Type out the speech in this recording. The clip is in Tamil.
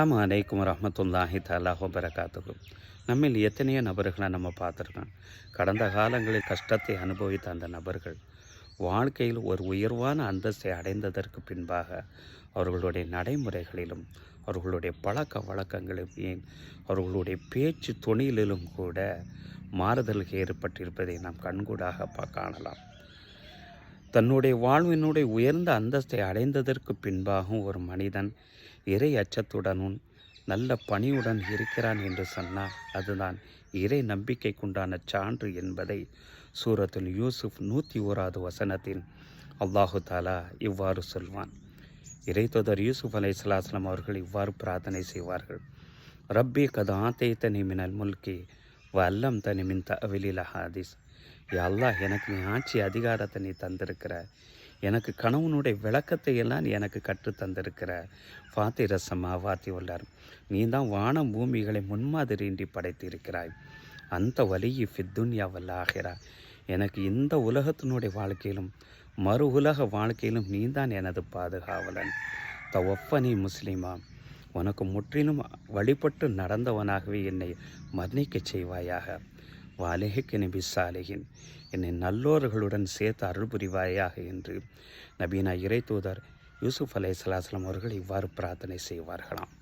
அலாம் அலைக்கும் ரஹமத்துல்லாஹி தலாஹோ பரகாத்துகு நம்மில் எத்தனையோ நபர்களை நம்ம பார்த்துருக்கோம். கடந்த காலங்களில் கஷ்டத்தை அனுபவித்த அந்த நபர்கள் வாழ்க்கையில் ஒரு உயர்வான அந்தஸ்தை அடைந்ததற்கு பின்பாக அவர்களுடைய நடைமுறைகளிலும் அவர்களுடைய பழக்க வழக்கங்களிலும் ஏன் அவர்களுடைய பேச்சு துணியிலும் கூட மாறுதல்கள் ஏற்பட்டிருப்பதை நாம் கண்கூடாக காணலாம். தன்னுடைய வாழ்வினுடைய உயர்ந்த அந்தஸ்தை அடைந்ததற்கு பின்பாகவும் ஒரு மனிதன் இறை அச்சத்துடனும் நல்ல பணியுடன் இருக்கிறான் என்று சொன்னால் அதுதான் இறை நம்பிக்கைக்குண்டான சான்று என்பதை சூரத்துல் யூசுப் நூற்றி ஓராவது வசனத்தின் அல்லாஹு தாலா இவ்வாறு சொல்வான். இறைத்தொதர் யூசுப் அலை அவர்கள் இவ்வாறு பிரார்த்தனை செய்வார்கள். ரப்பி கதாத்தை ஆத்தைத்தனி மினல் முல்கி வ அல்லம் தனி மின் தவிலில் ஹாதிஸ் யா அல்லாஹ் எனக்கு நீ ஆட்சி அதிகாரத்தை நீ தந்திருக்கிற. எனக்கு கணவனுடைய விளக்கத்தை எல்லாம் நீ எனக்கு கற்று தந்திருக்கிற. ஃபாத்தி ரசமா வாத்தி உள்ளார். நீ தான் வானம் பூமிகளை முன்மாதிரியின்றி படைத்திருக்கிறாய். அந்த வலியை ஃபித்துன்யா வல்லாகிறா எனக்கு இந்த உலகத்தினுடைய வாழ்க்கையிலும் மறு உலக வாழ்க்கையிலும் நீ தான் எனது பாதுகாவலன். தவப்பனி முஸ்லிமா உனக்கு முற்றிலும் வழிபட்டு நடந்தவனாகவே என்னை மர்ணிக்கச் செய்வாயாக. வாலேஹிக்கு நபி சாலிகின் என்னை நல்லோர்களுடன் சேர்த்து அருள் புரிவாயாக என்று நபீனா இறை தூதர் யூசுப் அலை அவர்கள் இவ்வாறு பிரார்த்தனை செய்வார்களாம்.